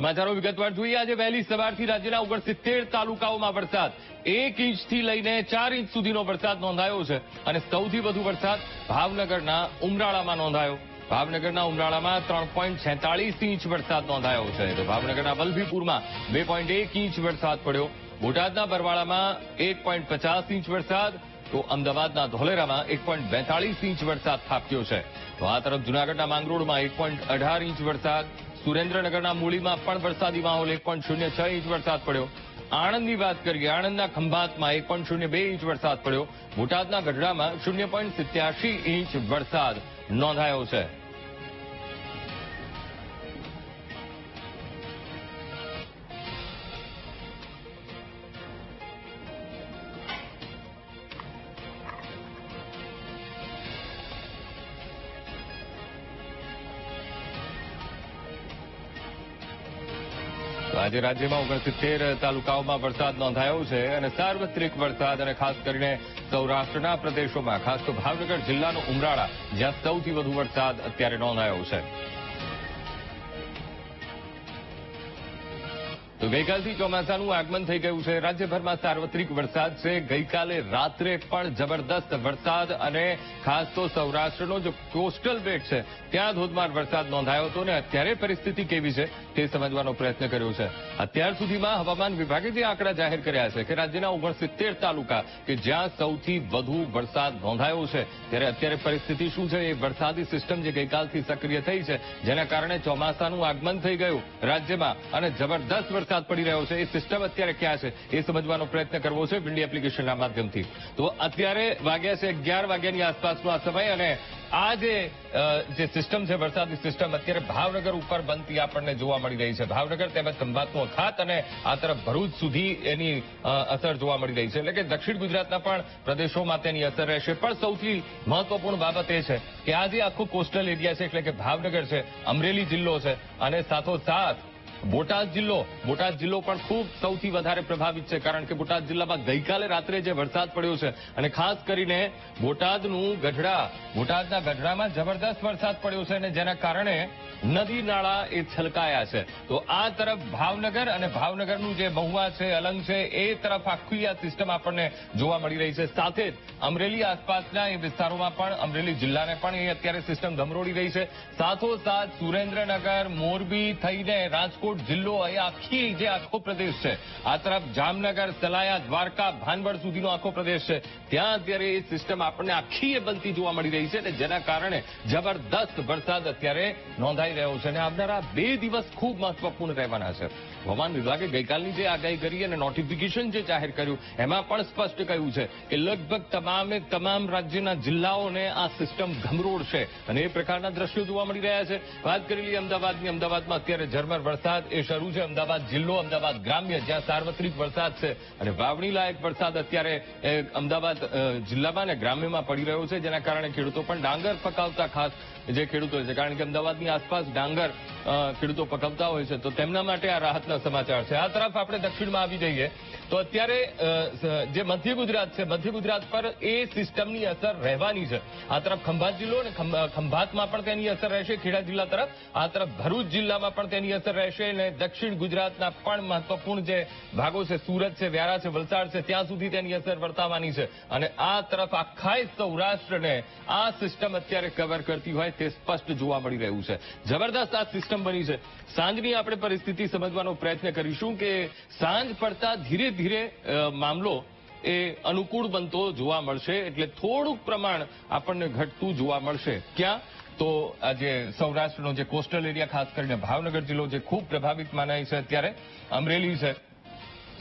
સમાચારો વિગતવાર જોઈએ. આજે વહેલી સવારથી રાજ્યના ઓગણસિત્તેર તાલુકાઓમાં વરસાદ. એક ઇંચથી લઈને ચાર ઇંચ સુધીનો વરસાદ નોંધાયો છે અને સૌથી વધુ વરસાદ ભાવનગરના ઉમરાળામાં નોંધાયો. ભાવનગરના ઉમરાળામાં ત્રણ પોઈન્ટ છેતાળીસ ઇંચ વરસાદ નોંધાયો છે. તો ભાવનગરના વલભીપુરમાં બે પોઈન્ટ એક ઇંચ વરસાદ પડ્યો. બોટાદના બરવાળામાં એક પોઈન્ટ પચાસ ઇંચ વરસાદ. તો અમદાવાદના ધોલેરામાં એક પોઈન્ટ બેતાળીસ ઇંચ વરસાદ થાપ્યો છે. તો આ તરફ જૂનાગઢના માંગરોળમાં એક પોઈન્ટ અઢાર ઇંચ વરસાદ. સુરેન્દ્રનગરના મૂળીમાં પણ વરસાદી માહોલ એક પોઈન્ટ શૂન્ય છ ઇંચ વરસાદ પડ્યો. આણંદની વાત કરીએ, આણંદના ખંભાતમાં એક પોઈન્ટ શૂન્ય બે ઇંચ વરસાદ પડ્યો. બોટાદના ગઢડામાં શૂન્ય પોઈન્ટ સિત્યાસી ઇંચ વરસાદ નોંધાયો છે. આજે રાજ્યમાં ઓગણસિત્તેર તાલુકાઓમાં વરસાદ નોંધાયો છે અને સાર્વત્રિક વરસાદ અને ખાસ કરીને સૌરાષ્ટ્રના પ્રદેશોમાં, ખાસ તો ભાવનગર જિલ્લાનો ઉમરાળા, જ્યાં સૌથી વધુ વરસાદ અત્યારે નોંધાયો છે. તો ગઈકાલથી ચોમાસાનું આગમન થઈ ગયું છે. રાજ્યભરમાં સાર્વત્રિક વરસાદ છે. ગઈકાલે રાત્રે પણ જબરદસ્ત વરસાદ અને ખાસ તો સૌરાષ્ટ્રનો જે કોસ્ટલ બેટ છે. ત્યાં ધોધમાર વરસાદ નોંધાયો હતો અને અત્યારે પરિસ્થિતિ કેવી છે તે સમજવાનો પ્રયત્ન કર્યો છે. અત્યાર સુધીમાં હવામાન વિભાગે જે આંકડા જાહેર કર્યા છે કે રાજ્યના ઓગણસિત્તેર તાલુકા કે જ્યાં સૌથી વધુ વરસાદ નોંધાયો છે, ત્યારે અત્યારે પરિસ્થિતિ શું છે? એ વરસાદી સિસ્ટમ જે ગઈકાલથી સક્રિય થઈ છે, જેના કારણે ચોમાસાનું આગમન થઈ ગયું રાજ્યમાં અને જબરદસ્ત વરસાદ પડી રહ્યો છે. એ સિસ્ટમ અત્યારે ક્યાં છે? એ સમજવાનો પ્રયત્ન કરવો છે વિન્ડી એપ્લિકેશનના માધ્યમથી. તો અત્યારે વાગ્યા છે અગિયાર વાગ્યાની આસપાસનો આ સમય અને આ જે સિસ્ટમ છે, વરસાદની સિસ્ટમ અત્યારે ભાવનગર ઉપર બનતી આપણને જોવા મળી રહી છે. ભાવનગર તેમજ ખંભાતનો અખાત અને આ તરફ ભરૂચ સુધી એની અસર જોવા મળી રહી છે. એટલે કે દક્ષિણ ગુજરાતના પણ પ્રદેશોમાં તેની અસર રહેશે. પણ સૌથી મહત્વપૂર્ણ બાબત એ છે કે આ જે આખો કોસ્ટલ એરિયા છે, એટલે કે ભાવનગર છે, અમરેલી જિલ્લો છે અને સાથોસાથ બોટાદ જિલ્લો બોટાદ જિલ્લો પણ ખૂબ સૌથી વધારે પ્રભાવિત છે, કારણ કે બોટાદ જિલ્લામાં ગઈકાલે રાત્રે જે વરસાદ પડ્યો છે, અને ખાસ કરીને બોટાદનું ગઢડા, બોટાદના ગઢડામાં જબરદસ્ત વરસાદ પડ્યો છે, અને જેના કારણે નદી નાળા એ છલકાયા છે. તો આ તરફ ભાવનગર અને ભાવનગરનું જે મહુવા છે, અલંગ છે, એ તરફ આખી આ સિસ્ટમ આપણને જોવા મળી રહી છે. સાથે જ અમરેલી આસપાસના એ વિસ્તારોમાં પણ, અમરેલી જિલ્લાને પણ એ અત્યારે સિસ્ટમ ધમરોડી રહી છે. સાથોસાથ સુરેન્દ્રનગર, મોરબી થઈને રાજકોટ જિલ્લો એ આખી જે આખો પ્રદેશ છે. આ તરફ જામનગર, સલાયા, દ્વારકા, ભાનવડ સુધીનો આખો પ્રદેશ છે. ત્યાં અત્યારે એ સિસ્ટમ આપણને આખી બનતી જોવા મળી રહી છે અને જેના કારણે જબરદસ્ત વરસાદ અત્યારે નોંધાઈ રહ્યો છે અને આવનારા બે દિવસ ખૂબ મહત્વપૂર્ણ રહેવાના છે. હવામાન વિભાગે ગઈકાલની જે આગાહી કરી અને નોટિફિકેશન જે જાહેર કર્યું, એમાં પણ સ્પષ્ટ કહ્યું છે કે લગભગ તમામે તમામ રાજ્યના જિલ્લાઓને આ સિસ્ટમ ગમરોડશે અને એ પ્રકારના દ્રશ્યો જોવા મળી રહ્યા છે. વાત કરેલી અમદાવાદની, અમદાવાદમાં અત્યારે ઝરમર વરસાદ એ શરૂ છે. અમદાવાદ જિલ્લો, અમદાવાદ ગ્રામ્ય, જ્યાં સાર્વત્રિક વરસાદ છે અને વાવણી લાયક વરસાદ અત્યારે અમદાવાદ જિલ્લામાં અને ગ્રામ્યમાં પડી રહ્યો છે, જેના કારણે ખેડૂતો પણ ડાંગર પકાવતા ખાસ જે ખેડૂતો છે. કારણ કે અમદાવાદની આસપાસ ડાંગર ખેડૂતો પકવતા હોય છે. તો તેમના માટે આ રાહતના સમાચાર છે. આ તરફ આપણે દક્ષિણમાં આવી જઈએ. તો અત્યારે જે મધ્ય ગુજરાત છે, મધ્ય ગુજરાત પર એ સિસ્ટમની અસર રહેવાની છે. આ તરફ ખંભાત જિલ્લો અને ખંભાતમાં પણ તેની અસર રહેશે ખેડા જિલ્લા તરફ. આ તરફ ભરૂચ જિલ્લામાં પણ તેની અસર રહેશે. અને દક્ષિણ ગુજરાતના પણ મહત્વપૂર્ણ જે ભાગો છે, સુરત છે, વ્યારા છે, વલસાડ છે, ત્યાં સુધી તેની અસર વર્તાવાની છે. અને આ તરફ આખાય સૌરાષ્ટ્રને આ સિસ્ટમ અત્યારે કવર કરતી હોય તે સ્પષ્ટ જોવા મળી રહ્યું છે. જબરદસ્ત આ સિસ્ટમ બની છે. સાંજની આપણે પરિસ્થિતિ સમજવાનો પ્રયત્ન કરીશું કે સાંજ પડતા ધીરે ધીરે મામલો એ અનુકૂળ બનતો જોવા મળશે. એટલે થોડુંક પ્રમાણ આપણને ઘટતું જોવા મળશે. ક્યાં? તો આજે સૌરાષ્ટ્રનો જે કોસ્ટલ એરિયા, ખાસ કરીને ભાવનગર જિલ્લો જે ખૂબ પ્રભાવિત મનાય છે અત્યારે, અમરેલી છે.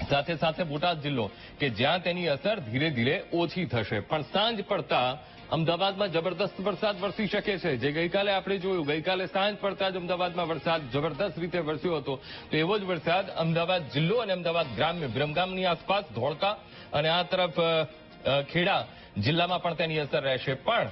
સાથે સાથે બોટાદ જિલ્લો, કે જ્યાં તેની અસર ધીરે ધીરે ઓછી થશે. પણ સાંજ પડતા અમદાવાદમાં જબરદસ્ત વરસાદ વરસી શકે છે. જે ગઈકાલે આપણે જોયું, ગઈકાલે સાંજ પડતા જ અમદાવાદમાં વરસાદ જબરદસ્ત રીતે વરસ્યો હતો. તો એવો જ વરસાદ અમદાવાદ જિલ્લો અને અમદાવાદ ગ્રામ્ય, બ્રહ્મગામની આસપાસ ધોળકા અને આ તરફ ખેડા જિલ્લામાં પણ તેની અસર રહેશે. પણ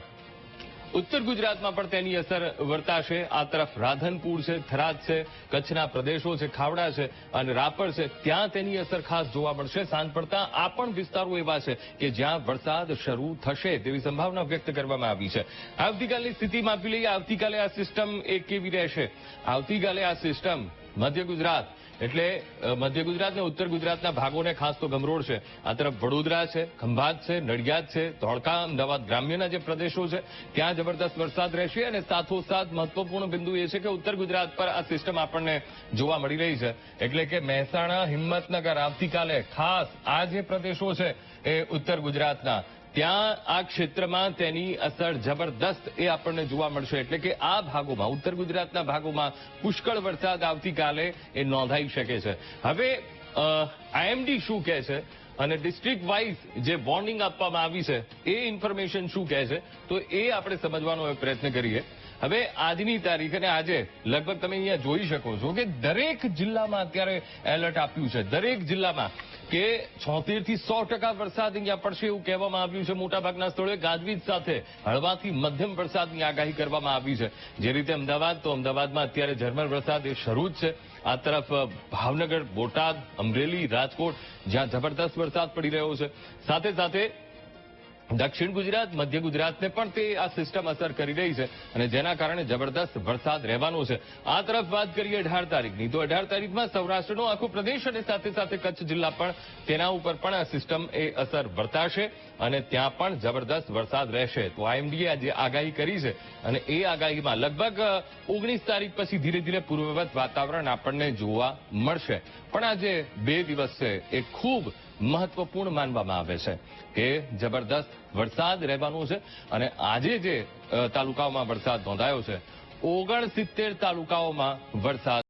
ઉત્તર ગુજરાતમાં પણ તેની અસર વર્તાશે. આ તરફ રાધનપુર છે, થરાદ છે, કચ્છના પ્રદેશો છે, ખાવડા છે અને રાપર છે. ત્યાં તેની અસર ખાસ જોવા મળશે. સાંજ પડતા આ પણ વિસ્તારો એવા છે કે જ્યાં વરસાદ શરૂ થશે તેવી સંભાવના વ્યક્ત કરવામાં આવી છે. આવતીકાલની સ્થિતિ માપી લઈએ. આવતીકાલે આ સિસ્ટમ એ કેવી રહેશે? આવતીકાલે આ સિસ્ટમ મધ્ય ગુજરાત એટલે મધ્ય ગુજરાત અને ઉત્તર ગુજરાતના ભાગોને ખાસ તો ગમરોડ છે. આ તરફ વડોદરા છે, ખંભાત છે, નડિયાદ છે ધોળકા અમદાવાદ ગ્રામ્યના જે પ્રદેશો છે, ત્યાં જબરદસ્ત વરસાદ રહેશે અને સાથોસાથ મહત્વપૂર્ણ બિંદુ એ છે કે ઉત્તર ગુજરાત પર આ સિસ્ટમ આપણને જોવા મળી રહી છે. એટલે કે મહેસાણા, હિંમતનગર, આવતીકાલે ખાસ આ જે પ્રદેશો છે એ ઉત્તર ગુજરાતના. ત્યાં આ ક્ષેત્રમાં તેની અસર જબરદસ્ત એ આપણને જોવા મળશે. એટલે કે આ ભાગોમાં, ઉત્તર ગુજરાતના ભાગોમાં પુષ્કળ વરસાદ આવતીકાલે એ નોંધાઈ શકે છે. હવે આઈએમડી શું કહે છે? અને ડિસ્ટ્રિક્ટ વાઇઝ જે વોર્નિંગ આપવામાં આવી છે, એ ઇન્ફોર્મેશન શું કહે છે? તો એ આપણે સમજવાનો પ્રયત્ન કરીએ. હવે, આજની તારીખ અને આજે, લગભગ તમે અહીંયા જોઈ શકો છો કે દરેક જિલ્લામાં અત્યારે એલર્ટ આપ્યું છે. દરેક જિલ્લામાં કે છોતેરથી સો ટકા વરસાદ અહીંયા પડશે એવું કહેવામાં આવ્યું છે. મોટાભાગના સ્થળોએ ગાજવીજ સાથે હળવાથી મધ્યમ વરસાદની આગાહી કરવામાં આવી છે. જે રીતે અમદાવાદ, તો અમદાવાદમાં અત્યારે ઝરમર વરસાદ એ શરૂ જ છે. આ તરફ ભાવનગર, બોટાદ, અમરેલી, રાજકોટ જ્યાં જબરદસ્ત વરસાદ પડી રહ્યો છે. સાથે સાથે દક્ષિણ ગુજરાત, મધ્ય ગુજરાતને પણ તે આ સિસ્ટમ અસર કરી રહી છે અને જેના કારણે જબરદસ્ત વરસાદ રહેવાનો છે. આ તરફ વાત કરીએ અઢાર તારીખની. તો અઢાર તારીખમાં સૌરાષ્ટ્રનો આખો પ્રદેશ અને સાથે સાથે કચ્છ જિલ્લા પણ તેના ઉપર પણ આ સિસ્ટમ એ અસર વર્તાશે અને ત્યાં પણ જબરદસ્ત વરસાદ રહેશે. તો આઈએમડીએ આજે આગાહી કરી છે અને એ આગાહીમાં લગભગ ઓગણીસ તારીખ પછી ધીરે ધીરે પૂર્વવત વાતાવરણ આપણને જોવા મળશે. પણ આજે બે દિવસ છે. એ ખૂબ મહત્વપૂર્ણ માનવામાં આવે છે કે જબરદસ્ત વરસાદ રહેવાનો છે અને આજે જે તાલુકાઓમાં વરસાદ નોંધાયો છે, ઓગણસિત્તેર તાલુકાઓમાં વરસાદ